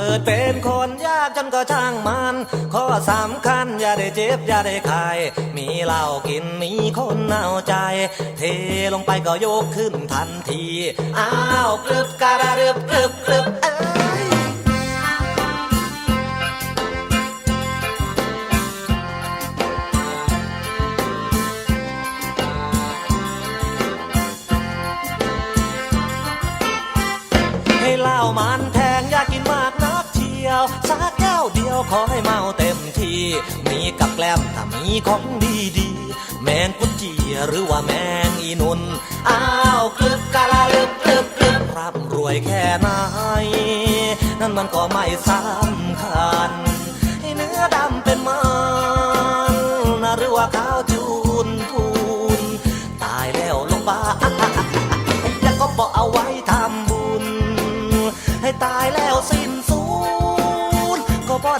กิดเป็นคนยากจนก็ช่างมัน ข้อสำคัญอย่าได้เจ็บอย่าได้ขาย มีเหล้ากินมีคนเอาใจ เทลงไปก็ยกขึ้นทันที อ้าวกรึบการะรึบกรึบกรึบเอ้ยให้เหล้ามันแท วสักแก้วเดียวขอให้เมาเต็มที่ มีกับแกล้มถ้ามีของดีดีแมงกุจีหรือว่าแมงอีนุน อ้าวกลึบกะลาลึบกลึบกลึบร่ำรวยแค่ไหนนั่นมันก็ไม่สำคัญให้เนื้อดำเป็นมันนะหรือว่าขาวจูนพูนตายแล้วลงบ้าแล้วก็บอกเอาไว้ทำบุญ ให้ตายแล้วสิ้น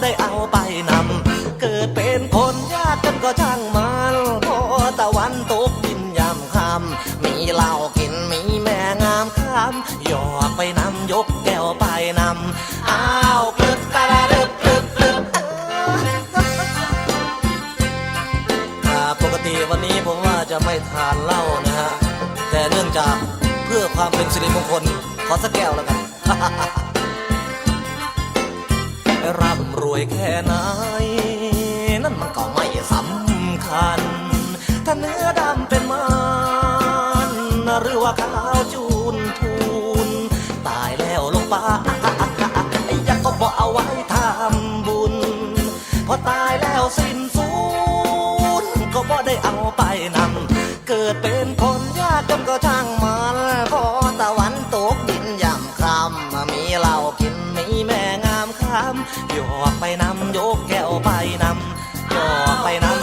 ได้เอาไปนำเกิดเป็นคนยากกันก็ช่างมันพอตะวันตกดินยามค่ำมีเหล้ากินมีแม่งามคำหยอกไปนำยกแก้วไปนำอ้าวกลึกะละลึบกลึกลึบเอ้ยอ่าปกติวันนี้ผมว่าจะไม่ทานเหล้านะฮะแต่เนื่องจากเพื่อความเป็นสิริมงคลขอสักแก้วแล้วกัน วยแค่ไหน นั่นมันก็ไม่สำคัญ ถ้าเนื้อดำเป็นมันหรือว่าขาวจูนทูน ตายแล้วลงป่าอยากก็บอกเอาไว้ทำบุญ พอตายแล้วสิ้นสูญก็บ่ได้เอาไปนำเกิดเป็นคนยากจนก็ช่างมัน โยกไปนำโยกแก้วไปนำโยกไปนำ